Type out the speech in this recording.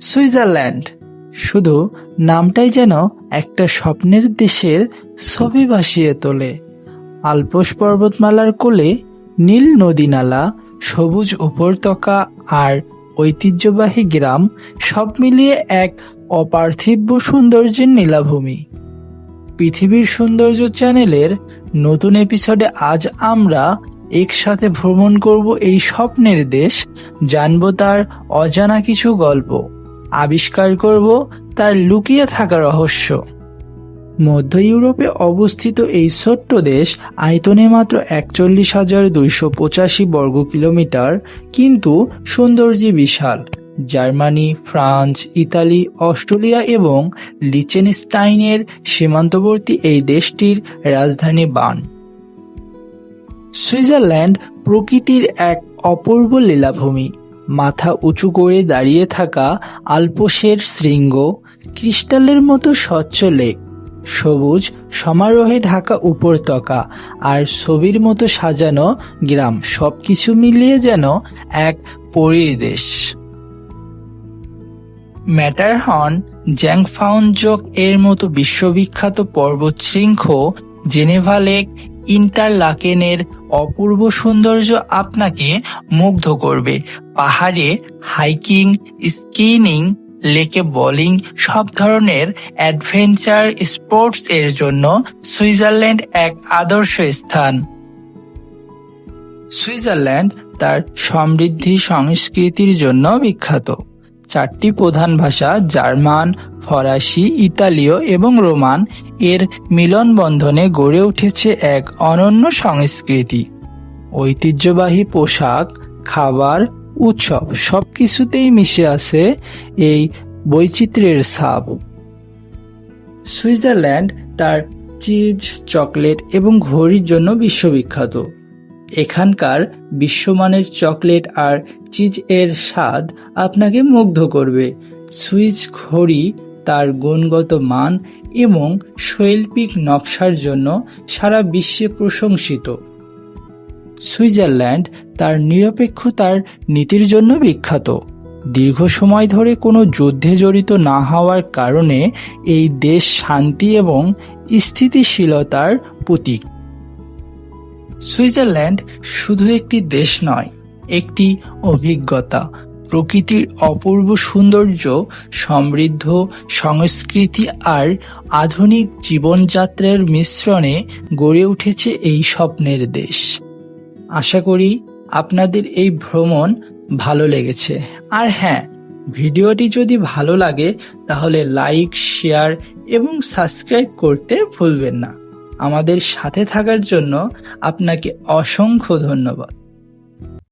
Switzerland. শুধু নামটাই যেন একটা স্বপ্নের দেশের ছবি ভাসিয়ে তোলে। আলপস পর্বতমালার কোলে নীল নদীনালা, সবুজ উপত্যকা আর ঐতিহ্যবাহী গ্রাম সব মিলিয়ে এক অপার্থিব সৌন্দর্যের নীলাভূমি। পৃথিবীর সৌন্দর্য চ্যানেলের নতুন এপিসোডে আজ আমরা একসাথে ভ্রমণ করব এই স্বপ্নের দেশ, জানব তার অজানা কিছু গল্প। আবিষ্কার করব তার লুকিয়ে থাকা রহস্য। মধ্য ইউরোপে অবস্থিত এই ছোট্ট দেশ আয়তনে মাত্র একচল্লিশ হাজার দুইশো পঁচাশি বর্গ কিলোমিটার, কিন্তু সৌন্দর্যে বিশাল। জার্মানি, ফ্রান্স, ইতালি, অস্ট্রেলিয়া এবং লিচেনস্টাইনের সীমান্তবর্তী এই দেশটির রাজধানী বান সুইজারল্যান্ড প্রকৃতির এক অপূর্ব লীলাভূমি। মাথা উঁচু করে দাঁড়িয়ে থাকা আলপসের শৃঙ্গ ক্রিস্টালের মতো স্বচ্ছ লেক সবুজ সমারোহে ঢাকা উপত্যকা আর ছবির মতো সাজানো গ্রাম। সবকিছু মিলিয়ে যেন এক পরীর দেশ ম্যাটারহর্ন জ্যাংফাউনজোক এর মতো বিশ্ববিখ্যাত পর্বত শৃঙ্খ জেনেভা লেক ইন্টারলাকেনের অপূর্ব সৌন্দর্য আপনাকে মুগ্ধ করবে। পাহাড়ে হাইকিং স্কিনিং লেকে বোলিং সব ধরনের অ্যাডভেঞ্চার স্পোর্টস এর জন্য সুইজারল্যান্ড এক আদর্শ স্থান। সুইজারল্যান্ড তার সমৃদ্ধি সংস্কৃতির জন্য বিখ্যাত। চারটি প্রধান ভাষা জার্মান ফরাসি, ইতালীয় এবং রোমান এর মিলন বন্ধনে গড়ে উঠেছে এক অনন্য সংস্কৃতি। ঐতিহ্যবাহী পোশাক, খাবার, উৎসব সবকিছুতেই মিশে আছে এই বৈচিত্র্যের ছাপ। সুইজারল্যান্ড তার চিজ, চকলেট এবং ঘড়ির জন্য বিশ্ববিখ্যাত। এখানকার বিশ্বমানের চকলেট আর চিজ এর স্বাদ আপনাকে মুগ্ধ করবে। সুইচ ঘড়ি তার গুণগত মান এবং শৈল্পিক নকশার জন্য সারা বিশ্বে প্রশংসিত। সুইজারল্যান্ড তার নিরপেক্ষতার নীতির জন্য বিখ্যাত। দীর্ঘ সময় ধরে কোনো যুদ্ধে জড়িত না হওয়ার কারণে এই দেশ শান্তি এবং স্থিতিশীলতার প্রতীক। সুইজারল্যান্ড শুধু একটি দেশ নয়, একটি অভিজ্ঞতা প্রকৃতির অপূর্ব সৌন্দর্য, সমৃদ্ধ সংস্কৃতি আর আধুনিক জীবনযাত্রার মিশ্রণে গড়ে উঠেছে এই স্বপ্নের দেশ। আশা করি আপনাদের এই ভ্রমণ ভালো লেগেছে। আর হ্যাঁ ভিডিওটি যদি ভালো লাগে, তাহলে লাইক, শেয়ার এবং সাবস্ক্রাইব করতে ভুলবেন না। আমাদের সাথে থাকার জন্য আপনাকে অসংখ্য ধন্যবাদ।